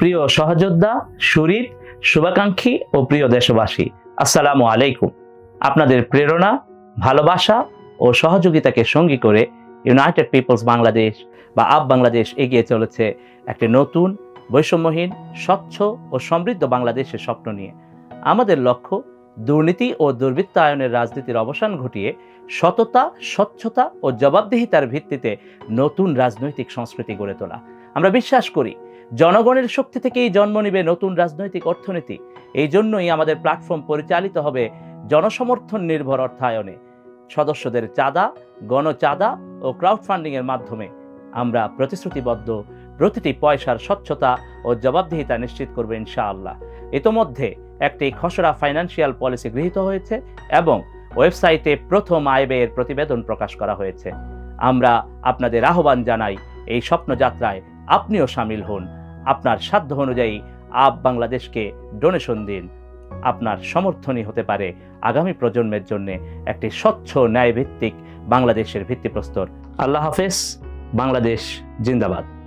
প্রিয় সহযোদ্ধা, শরীর, শুভাকাঙ্ক্ষী ও প্রিয় দেশবাসী, আসসালামু আলাইকুম। আপনাদের প্রেরণা, ভালোবাসা ও সহযোগিতাকে সঙ্গী করে ইউনাইটেড পিপলস বাংলাদেশ বা আপ বাংলাদেশ এগিয়ে চলেছে একটি নতুন, বৈষম্যহীন, স্বচ্ছ ও সমৃদ্ধ বাংলাদেশের স্বপ্ন নিয়ে। আমাদের লক্ষ্য, দুর্নীতি ও দুর্বৃত্তায়নের রাজনীতির অবসান ঘটিয়ে সততা, স্বচ্ছতা ও জবাবদিহিতার ভিত্তিতে নতুন রাজনৈতিক সংস্কৃতি গড়ে তোলা। আমরা বিশ্বাস করি, জনগণের শক্তি থেকেই জন্ম নেবে নতুন রাজনৈতিক অর্থনীতি। এই জন্যই আমাদের প্ল্যাটফর্ম পরিচালিত হবে জনসমর্থন নির্ভর অর্থায়নে। সদস্যদের চাঁদা, গণচাঁদা ও ক্রাউড ফান্ডিংয়ের মাধ্যমে আমরা প্রতিশ্রুতিবদ্ধ, প্রতিটি পয়সার স্বচ্ছতা ও জবাবদিহিতা নিশ্চিত করবে ইনশাআল্লাহ। ইতোমধ্যে একটি খসড়া ফাইন্যান্সিয়াল পলিসি গৃহীত হয়েছে এবং ওয়েবসাইটে প্রথম আয় ব্যয়ের প্রতিবেদন প্রকাশ করা হয়েছে। আমরা আপনাদের আহ্বান জানাই এই স্বপ্নযাত্রায় আপনিও সামিল হন। আপনার সাধ্য অনুযায়ী আপ বাংলাদেশকে ডোনেশন দিন। আপনার সমর্থনই হতে পারে আগামী প্রজন্মের জন্য একটি স্বচ্ছ ন্যায়ভিত্তিক বাংলাদেশের ভিত্তিপ্রস্তর। আল্লাহ হাফেজ, বাংলাদেশ জিন্দাবাদ।